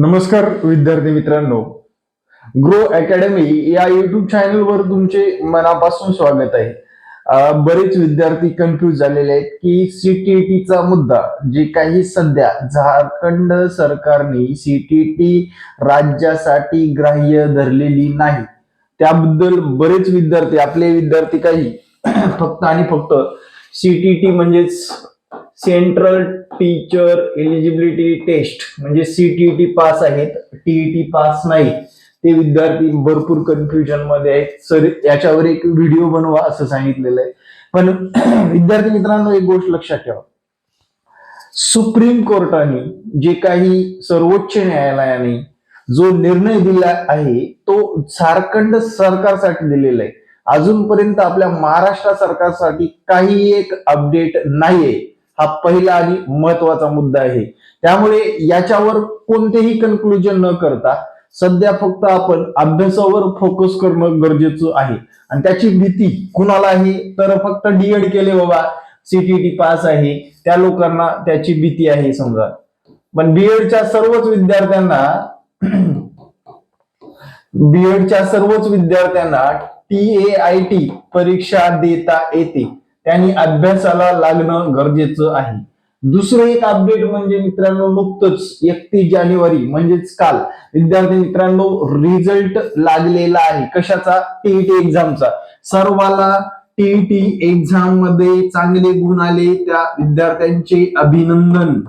नमस्कार विद्यार्थी मित्रांनो. ग्रो अकॅडमी या युट्यूब चॅनलवर तुमचे मनापासून स्वागत आहे. बरेच विद्यार्थी कन्फ्युज झालेले आहेत की सीटीईटीचा मुद्दा जे काही सध्या झारखंड सरकारने सीटीईटी राज्यासाठी ग्राह्य धरलेली नाही. त्याबद्दल बरेच विद्यार्थी आपले विद्यार्थी काही फक्त आणि फक्त सीटीटी म्हणजेच सेंट्रल टीचर एलिजिबिलिटी टेस्ट म्हणजे सीटीईटी पास आहेत टीईटी पास नाही ते विद्यार्थी भरपूर कन्फ्युजनमध्ये आहेत. सर याच्यावर एक व्हिडिओ बनवा असं सांगितलेलं आहे. पण विद्यार्थी मित्रांनो एक गोष्ट लक्षात ठेवा. सुप्रीम कोर्टाने जे काही सर्वोच्च न्यायालयाने जो निर्णय दिला आहे तो झारखंड सरकारसाठी दिलेला आहे. अजूनपर्यंत आपल्या महाराष्ट्र सरकारसाठी काही एक अपडेट नाहीये. हा पहिला आणि महत्त्वाचा मुद्दा आहे. त्यामुळे याच्यावर कोणतेही कन्क्लुजन न करता सध्या फक्त आपण अभ्यासावर फोकस करणं गरजेचं आहे. आणि त्याची भीती कुणाला आहे तर फक्त डीएड केले बाबा सीटीटी पास आहे. त्या लोकांना त्याची भीती आहे समजा. पण बीएडच्या सर्वच विद्यार्थ्यांना बीएडच्या सर्वच विद्यार्थ्यांना टी ए आय टी परीक्षा देता येते. त्यांनी अभ्यासाला लागणं गरजेचं आहे. दुसरं एक अपडेट म्हणजे मित्रांनो नुकतंच एकतीस जानेवारी म्हणजेच काल विद्यार्थी मित्रांनो रिझल्ट लागलेला आहे. कशाचा? टीईटी एक्झामचा सर्वाला टीईटी एक्झाममध्ये चांगले गुण आले त्या विद्यार्थ्यांचे अभिनंदन.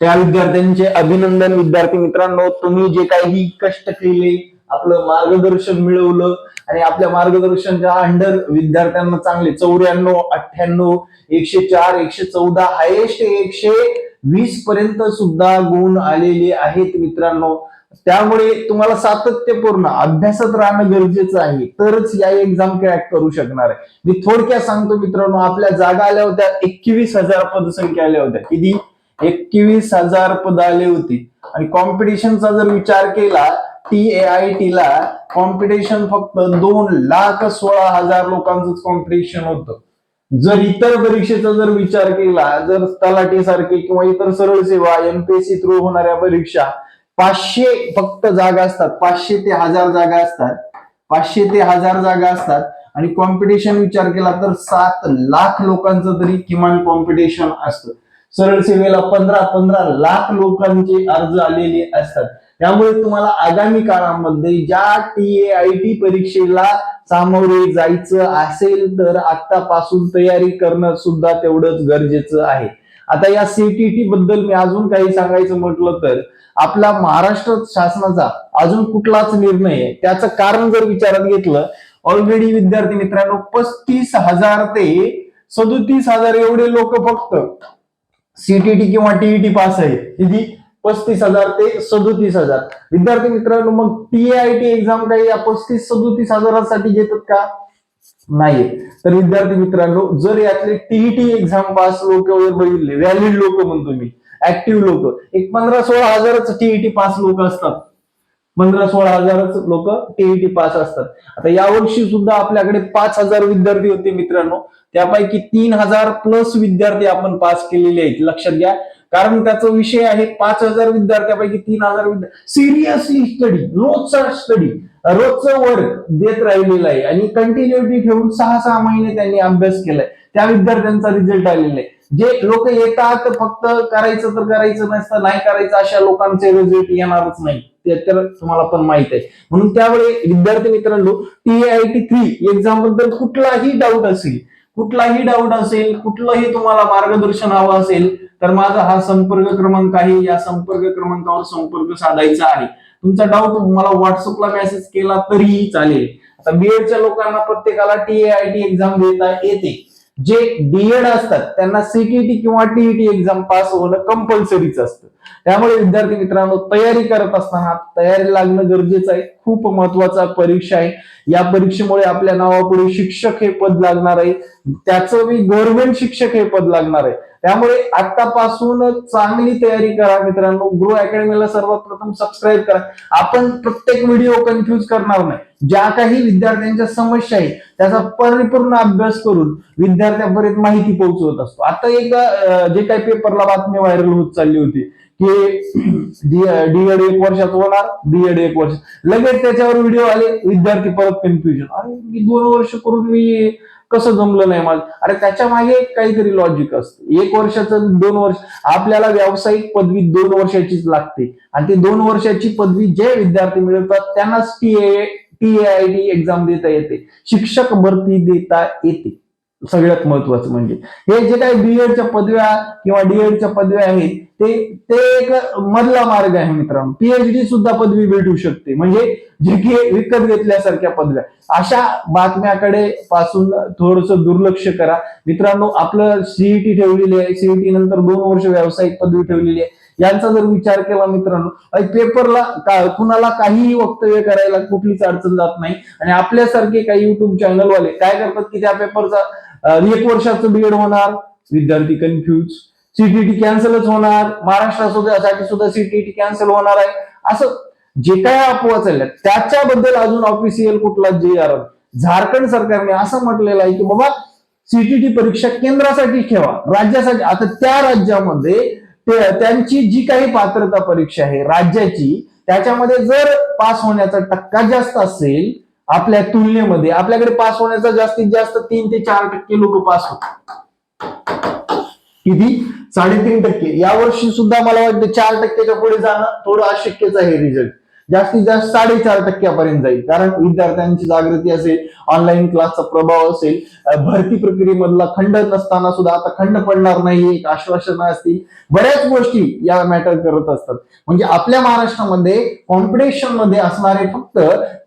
त्या विद्यार्थ्यांचे अभिनंदन विद्यार्थी मित्रांनो तुम्ही जे काही कष्ट केले आपलं मार्गदर्शन मिळवलं आणि आपल्या मार्गदर्शनच्या अंडर विद्यार्थ्यांना चांगले चौऱ्याण्णव अठ्ठ्याण्णव एकशे चार एकशे चौदा हायेस्ट एकशे वीस पर्यंत सुद्धा गुण आलेले आहेत मित्रांनो. त्यामुळे तुम्हाला सातत्यपूर्ण अभ्यासात राहणं गरजेचं आहे. तरच या एक्झाम क्रॅक करू शकणार आहे. मी थोडक्यात सांगतो मित्रांनो आपल्या जागा आल्या होत्या एकवीस हजार पदसंख्या आल्या होत्या. किती? एकवीस हजार पद आले होते. आणि कॉम्पिटिशनचा जर विचार केला टी ए आय टी ला कॉम्पिटिशन फक्त दोन लाख सोळा हजार लोकांचंच कॉम्पिटिशन होतं. जर इतर परीक्षेचा जर विचार केला जर तलाठी सारखी किंवा इतर सरळ सेवा एमपीएससी थ्रू होणाऱ्या परीक्षा पाचशे फक्त जागा असतात पाचशे ते हजार जागा असतात पाचशे ते हजार जागा असतात आणि कॉम्पिटिशन विचार केला तर सात लाख लोकांचं तरी किमान कॉम्पिटिशन असतं. सरळ सेवेला पंधरा पंधरा लाख लोकांचे अर्ज आलेले असतात. त्यामुळे तुम्हाला आगामी काळामध्ये ज्या टी ए आय टी परीक्षेला सामोरे जायचं असेल तर आतापासून तयारी करणं सुद्धा तेवढंच गरजेचं आहे. आता या सीटीटी बद्दल मी अजून काही सांगायचं म्हटलं तर आपला महाराष्ट्र शासनाचा अजून कुठलाच निर्णय आहे? त्याचं कारण जर विचारात घेतलं ऑलरेडी विद्यार्थी मित्रांनो पस्तीस हजार ते सदोतीस हजार एवढे लोक फक्त सीटीटी किंवा टीईटी पास आहे किती? पस्तीस हजार ते सदोतीस हजार. विद्यार्थी मित्रांनो मग टीआयटी एक्झाम काही या पस्तीस सदोतीस हजारासाठी घेतात का? नाही तर विद्यार्थी मित्रांनो जर यातले टीईटी एक्झाम पास लोक वगैरे बघितले व्हॅलिड लोक म्हणतो मी ऍक्टिव्ह लोक एक पंधरा सोळा हजारच टीईटी पास लोक असतात. पंधरा सोळा हजारच लोक टीईटी पास असतात. आता यावर्षी सुद्धा आपल्याकडे पाच हजार विद्यार्थी होते मित्रांनो. त्यापैकी तीन हजार प्लस विद्यार्थी आपण पास केलेले आहेत. लक्षात घ्या. कारण त्याचा विषय आहे पाच हजार विद्यार्थ्यापैकी तीन हजार विद्यार्थी सिरियसली स्टडी रोजचा स्टडी रोजचं वर्क देत राहिलेलं आहे. आणि कंटिन्युटी ठेवून सहा सहा महिने त्यांनी अभ्यास केलाय. त्या विद्यार्थ्यांचा रिझल्ट आलेला आहे. जे लोक येतात फक्त करायचं तर करायचं नसतं नाही करायचं अशा लोकांचे रिझल्ट येणारच नाही. ते तर तुम्हाला पण माहीत आहे. म्हणून त्यावेळी विद्यार्थी मित्रांनो टी आय टी थ्री एक्झामबद्दल कुठलाही डाऊट असेल कुठलाही डाऊट असेल कुठलंही तुम्हाला मार्गदर्शन हवं असेल तर माझा हा संपर्क क्रमांक आहे. या संपर्क क्रमांकावर संपर्क साधायचा आहे. तुमचा डाऊट मला व्हॉट्सअपला मेसेज केला तरीही चालेल. आता बीएडच्या लोकांना प्रत्येकाला टी आय टी एक्झाम देता येते. जे डीएड असतात त्यांना सीटीटी किंवा टीईटी एक्झाम पास होणं कंपल्सरीच असतं. त्यामुळे विद्यार्थी मित्रांनो तयारी करत असताना तयारी लागणं गरजेचं आहे. खूप महत्त्वाचा परीक्षा आहे. या परीक्षेमुळे आपल्या नावापुढे शिक्षक हे पद लागणार आहे. त्याचं मी गव्हर्नमेंट शिक्षक हे पद लागणार आहे. त्यामुळे आतापासून चांगली तयारी करा मित्रांनो. ग्रो अकॅडमीला सर्वात प्रथम सबस्क्राईब करा. आपण प्रत्येक व्हिडिओ कन्फ्युज करणार नाही. ज्या काही विद्यार्थ्यांच्या समस्या आहेत त्याचा परिपूर्ण अभ्यास करून विद्यार्थ्यांपर्यंत माहिती पोहोचवत असतो. आता एक जे काही पेपरला बातमी व्हायरल होत चालली होती की डीएड एक वर्षात होणार बीएड एक वर्ष लगेच त्याच्यावर व्हिडिओ आले विद्यार्थी परत कन्फ्युजन अरे मी दोन वर्ष करून मी कसं जमलं नाही माझं? अरे त्याच्यामागे काहीतरी लॉजिक असतं. एक वर्षाचं दोन वर्ष. आपल्याला व्यावसायिक पदवी दोन वर्षाचीच लागते. आणि ती दोन वर्षाची पदवी जे विद्यार्थी मिळवतात त्यांनाच T A T I D exam देता येते. शिक्षक भरती देता येते. सगळ्यात महत्वाचं म्हणजे. हे जे काही बीएडच्या पदव्या किंवा डीएडच्या पदव्या आहेत ते ते एक मधला मार्ग आहे मित्रांनो. पीएचडी सुद्धा पदवी भेटू शकते. म्हणजे जे की विकत घेतल्यासारख्या पदव्या. अशा बातम्याकडे पासून थोडस दुर्लक्ष करा. मित्रांनो आपलं सीईटी ठेवलेली आहे. सीईटी नंतर दोन वर्ष व्यावसायिक पदवी ठेवलेली आहे. यांचा जर विचार केला मित्रांनो पेपरला का कुणाला काहीही वक्तव्य करायला कुठलीच अडचण जात नाही. आणि आपल्यासारखे काही युट्यूब चॅनलवाले काय करतात की त्या पेपरचा एक वर्षाचं बीएड होणार विद्यार्थी कन्फ्यूज सीटीटी कॅन्सलच होणार. महाराष्ट्रासाठी सुद्धा सीटीटी कॅन्सल होणार आहे. असं जे काय अफवा चालल्या त्याच्याबद्दल अजून ऑफिशियल कुठला जे आर झारखंड सरकारने असं म्हटलेलं आहे की बाबा सीटीटी परीक्षा केंद्रासाठी ठेवा. राज्यासाठी आता त्या राज्यामध्ये त्यांची जी काही पात्रता परीक्षा आहे राज्याची त्याच्यामध्ये जर पास होण्याचा टक्का जास्त असेल आपल्या तुलनेमध्ये आपल्याकडे पास होण्याचा जास्तीत जास्त तीन ते चार टक्के लोक पास होतात. किती? साडेतीन टक्के. यावर्षी सुद्धा मला वाटतं चार टक्क्याच्या पुढे जाणं थोडं अशक्यच आहे रिझल्ट जास्तीत जास्त साडेचार टक्क्यापर्यंत जाईल. कारण विद्यार्थ्यांची जागृती असेल ऑनलाईन क्लासचा प्रभाव असेल भरती प्रक्रियेमधला खंड नसताना सुद्धा आता खंड पडणार नाही एक आश्वासन असतील. बऱ्याच गोष्टी या मॅटर करत असतात. म्हणजे आपल्या महाराष्ट्रामध्ये कॉम्पिटिशनमध्ये असणारे फक्त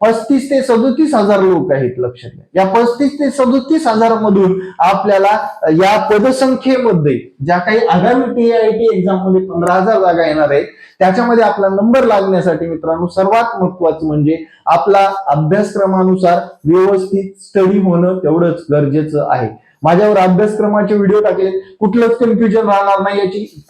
पस्तीस ते सदोतीस हजार लोक आहेत लक्षात घ्या. या पस्तीस ते सदोतीस हजार मधून आपल्याला या पदसंख्येमध्ये ज्या काही आगामी टी आय टी एक्झाममध्ये पंधरा हजार जागा येणार आहेत त्याच्यामध्ये आपला नंबर लागण्यासाठी मित्रांनो सर्वात महत्वाचं म्हणजे आपला अभ्यासक्रमानुसार व्यवस्थित स्टडी होणं तेवढंच गरजेचं आहे. माझ्यावर अभ्यासक्रमाचे व्हिडिओ टाकले कुठलंच कन्फ्युजन राहणार नाही याची.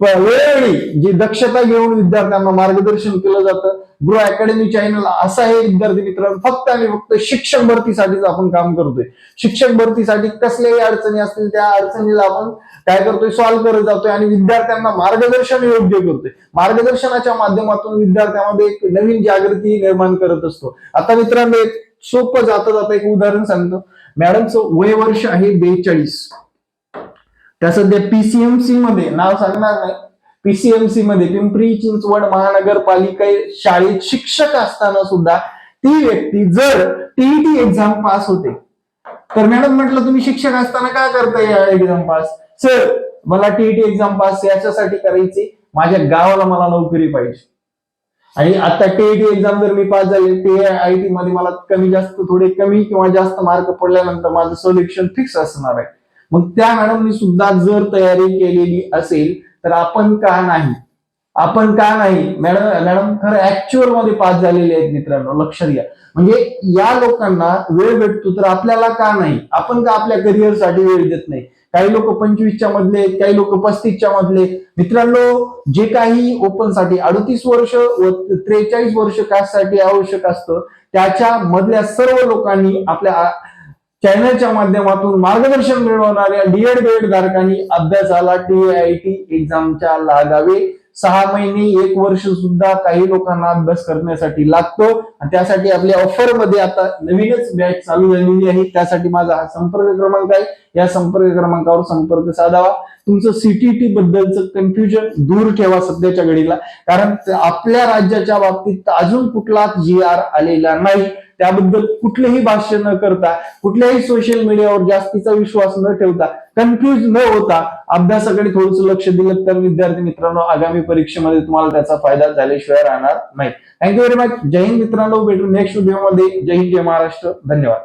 वेळोवेळी जी दक्षता घेऊन विद्यार्थ्यांना मार्गदर्शन केलं जातं गृह अकॅडमी चॅनल असा आहे विद्यार्थी मित्रांनो फक्त आणि फक्त शिक्षक भरतीसाठीच आपण काम करतोय. शिक्षक भरतीसाठी कसल्याही अडचणी असतील त्या अडचणीला आपण काय करतोय सॉल्व्ह करत जातोय आणि विद्यार्थ्यांना मार्गदर्शन योग्य करतोय. मार्गदर्शनाच्या माध्यमातून विद्यार्थ्यांमध्ये एक नवीन जागृती निर्माण करत असतो. आता मित्रांनो एक सोपं जाता जाता एक उदाहरण सांगतो. मॅडमचं वय वर्ष आहे बेचाळीस. त्या सध्या पीसीएमसी मध्ये नाव सांगणार नाही. पीसीएमसी मध्ये पिंपरी चिंचवड महानगरपालिका शाळेत शिक्षक असताना सुद्धा ती व्यक्ती जर टीईटी एक्झाम पास होते तर मॅडम म्हटलं तुम्ही शिक्षक असताना का करता या एक्झाम पास सर मला टीईटी एक्झाम पास याच्यासाठी करायची. माझ्या गावाला मला नोकरी पाहिजे. आणि आता टीईटी एक्झाम जर मी पास झाले टी आय टी मध्ये मला कमी जास्त थोडे कमी किंवा जास्त मार्क पडल्यानंतर माझं सोल्युशन फिक्स असणार आहे. मग त्या मॅडमनी सुद्धा जर तयारी केलेली असेल तर आपण का नाही? आपण का नाही? मॅडम मॅडम खरं ऍक्च्युअलमध्ये पास झालेले आहेत मित्रांनो लक्षात घ्या म्हणजे या लोकांना वेळ भेटतो तर आपल्याला का नाही? आपण का आपल्या करिअरसाठी वेळ देत नाही? काही लोक पंचवीसच्या मधले काही लोक पस्तीसच्या मधले मित्रांनो जे काही ओपनसाठी अडतीस वर्ष व त्रेचाळीस वर्ष कास्टसाठी आवश्यक असतं त्याच्या मधल्या सर्व लोकांनी आपल्या चॅनलच्या माध्यमातून मार्गदर्शन मिळवणाऱ्या डीएड बीएड धारकांनी अभ्यासाला टी आय टी एक्झामच्या लागावे. सहा महिने एक वर्ष सुद्धा काही लोकांना अभ्यास करण्यासाठी लागतो. आणि त्यासाठी आपल्या ऑफरमध्ये आता नवीनच बॅच चालू झालेली आहे. त्यासाठी माझा हा संपर्क क्रमांक आहे. या संपर्क क्रमांकावर संपर्क साधावा. तुमचं सीटीटी बद्दलचं कन्फ्युजन दूर ठेवा सध्याच्या घडीला. कारण आपल्या राज्याच्या बाबतीत अजून कुठलाच जी आर आलेला नाही. त्याबद्दल कुठलेही भाष्य न करता कुठल्याही सोशल मीडियावर जास्तीचा विश्वास न ठेवता कन्फ्युज न होता अभ्यासाकडे थोडंसं लक्ष दिलं तर विद्यार्थी मित्रांनो आगामी परीक्षेमध्ये तुम्हाला त्याचा फायदा झाल्याशिवाय राहणार नाही. थँक्यू व्हेरी मच जय हिंद मित्रांनो. भेटू नेक्स्ट व्हिडिओमध्ये जय हिंद जय महाराष्ट्र. धन्यवाद.